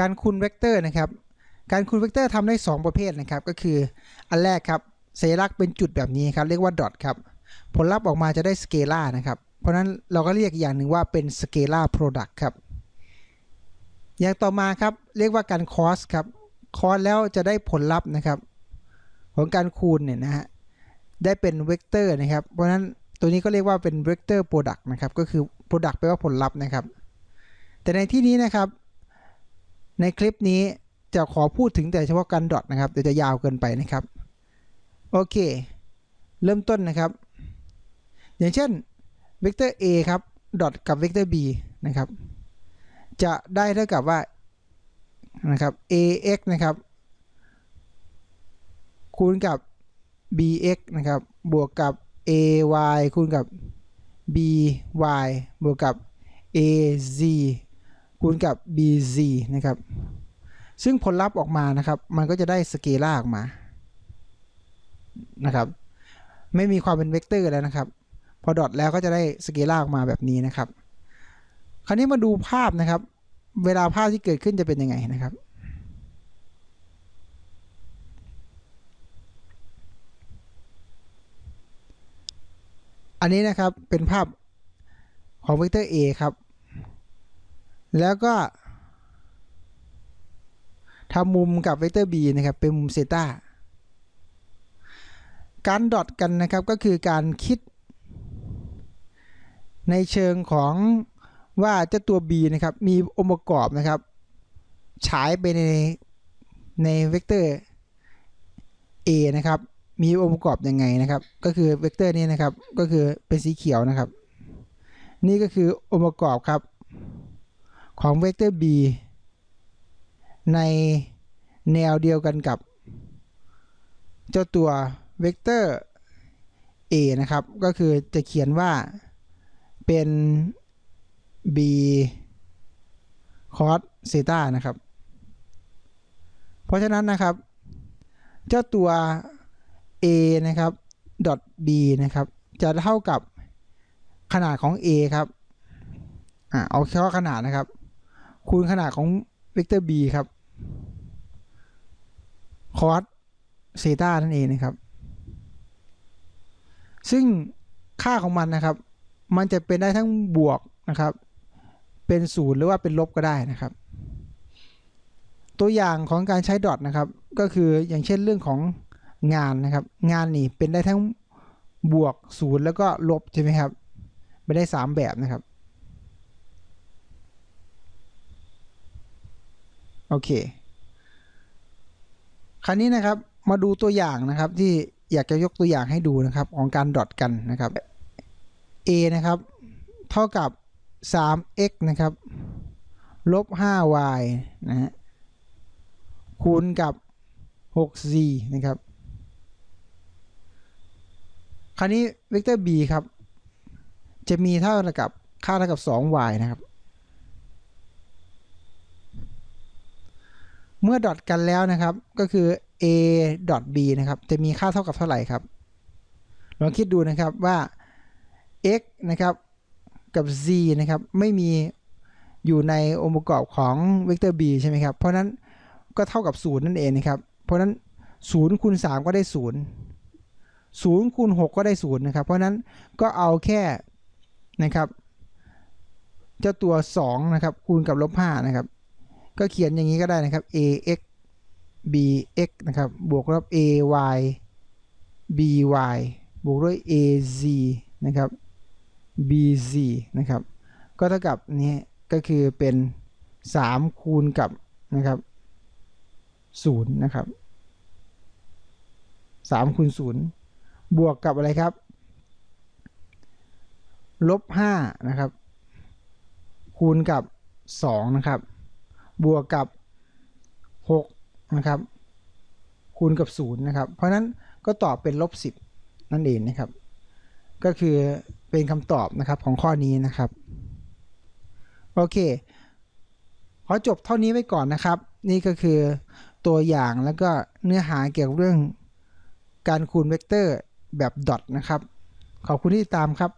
การคูณเวกเตอร์นะครับ การคูณเวกเตอร์ทำได้ 2 ประเภทนะครับ ก็คืออันแรกครับสัญลักษณ์เป็นจุดแบบนี้ครับ เรียกว่าดอทครับ ผลลัพธ์ออกมาจะได้สเกลานะครับ เพราะนั้นเราก็เรียกอีกอย่างหนึ่งว่าเป็นสเกลาโปรดักต์ครับ อย่างต่อมาครับ เรียกว่าการคอสครับ คอสแล้วจะได้ผลลัพธ์นะครับ ของการคูณเนี่ยนะฮะ ได้เป็นเวกเตอร์นะครับ เพราะฉะนั้นตัวนี้ก็เรียกว่าเป็นเวกเตอร์โปรดักต์นะครับ ก็คือโปรดักต์แปลว่าผลลัพธ์นะครับ แต่ในที่นี้นะครับ ในคลิปนี้จะขอพูดถึงแต่เฉพาะการดอทนะครับเดี๋ยวจะยาวเกินไปนะครับ โอเค เริ่มต้นนะครับ อย่างเช่นเวกเตอร์ a ครับดอทกับเวกเตอร์ b นะครับ จะได้เท่ากับว่านะครับ ax นะครับ คูณกับ bx นะครับ บวกกับ ay คูณกับ by บวกกับ az คูณกับ bz นะครับ ซึ่งผลลัพธ์ออกมานะครับ มันก็จะได้สเกลาออกมา นะครับ ไม่มีความเป็นเวกเตอร์แล้วนะครับ พอดอทแล้วก็จะได้สเกลาออกมาแบบนี้นะครับ คราวนี้มาดูภาพนะครับ เวลาภาพที่เกิดขึ้นจะเป็นยังไงนะครับอันนี้นะครับเป็นภาพของเวกเตอร์ A ครับ แล้วก็ทำมุมกับเวกเตอร์ b นะครับ เป็นมุมเซตาการดอทกันนะครับก็คือการคิด ในเชิงของว่าเจ้าตัว b นะครับ มีองค์ประกอบนะครับ ฉายไปในในเวกเตอร์ a นะครับ มีองค์ประกอบยังไงนะครับ ก็คือเวกเตอร์นี้นะครับ ก็คือเป็นสีเขียวนะครับ นี่ก็คือองค์ประกอบครับ ของเวกเตอร์ b ในแนวเดียวกันกับ เจ้าตัวเวกเตอร์ a นะครับ ก็คือจะเขียนว่าเป็น b cos เซตานะครับ เพราะฉะนั้นนะครับ เจ้าตัว a นะครับ dot b นะครับ จะเท่ากับขนาดของ a ครับ อ่าเอาแค่ขนาดนะครับ คูณขนาดของเวกเตอร์ b ครับ cos เซตานั่นเองนะครับ ซึ่งค่าของมันนะครับ มันจะเป็นได้ทั้งบวกนะครับ เป็นศูนย์หรือว่าเป็นลบก็ได้นะครับ ตัวอย่างของการใช้ดอทนะครับ ก็คืออย่างเช่นเรื่องของงานนะครับ งานนี่เป็นได้ทั้งบวกศูนย์แล้วก็ลบใช่ไหมครับ ไม่ได้สามแบบนะครับ โอเค คราวนี้นะครับมาดูตัวอย่างนะครับที่อยากจะยกตัวอย่างให้ดูนะครับของการดอทกันนะครับ a นะครับ เท่ากับ 3x นะครับ ลบ 5y นะฮะ คูณกับ 6z นะครับ คราวนี้เวกเตอร์ b ครับ จะมีเท่ากับค่าเท่ากับ 2y นะครับ เมื่อดอทกันแล้วนะครับ ก็คือ a ดอท b นะครับ จะมีค่าเท่ากับเท่าไหร่ครับ ลองคิดดูนะครับว่า x นะครับ กับ z นะครับ ไม่มีอยู่ในองค์ประกอบของเวกเตอร์ b ใช่ไหมครับ เพราะนั้นก็เท่ากับ 0 นั่นเองนะครับ เพราะนั้น0คูณ3ก็ได้ 0 0คูณ6ก็ได้ 0 นะครับ เพราะนั้นก็เอาแค่นะครับ เจ้าตัว 2 นะครับ คูณกับลบ5นะครับ ก็เขียนอย่างนี้ก็ได้นะครับ ax bx นะครับ บวกลบ ay by บวกด้วย az นะครับ bz นะครับ ก็เท่ากับนี้ก็คือเป็น 3 คูณกับนะครับ0นะครับ3คูณ0บวกกับอะไรครับ ลบ5นะครับ คูณกับ 2 นะครับ บวกกับ 6 นะครับ คูณกับ 0 นะครับ เพราะนั้นก็ตอบเป็นลบ 10 นั่นเองนะครับ ก็คือเป็นคำตอบนะครับของข้อนี้นะครับ โอเค ขอจบเท่านี้ไว้ก่อนนะครับ นี่ก็คือตัวอย่างแล้วก็เนื้อหาเกี่ยวกับเรื่องการคูณเวกเตอร์แบบดอทนะครับ ขอบคุณที่ติดตามครับ